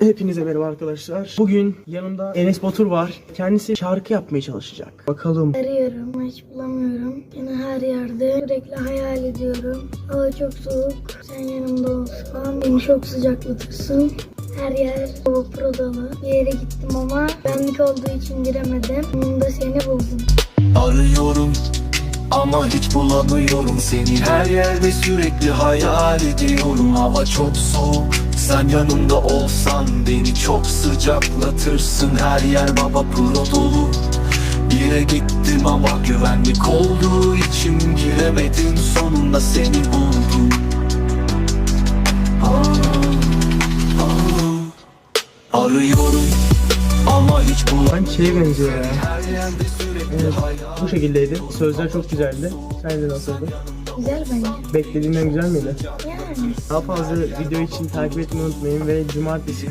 Hepinize merhaba arkadaşlar. Bugün yanımda Enes Batur var. Kendisi şarkı yapmaya çalışacak. Bakalım. Arıyorum ama hiç bulamıyorum. Yine her yerde sürekli hayal ediyorum. Hava çok soğuk. Sen yanımda olsan beni çok sıcaklatırsın. Her yer hava prodalı. Bir yere gittim ama benlik olduğu için giremedim. Sonunda seni buldum. Arıyorum ama hiç bulamıyorum seni Her yerde sürekli hayal ediyorum Hava çok soğuk sen yanımda olsan Beni çok sıcaklatırsın Her yer baba pro dolu yere gittim ama güvenlik olduğu için giremedim Sonunda seni buldum Aa, aa. Arıyorum ama hiç bulamıyorum şeye benziyor ya. Evet, bu şekildeydi. Sözler çok güzeldi. Sence nasıldı? Güzel bence. Beklediğinden güzel miydi? Yani. Daha fazla video için takip etmeyi unutmayın ve cumartesi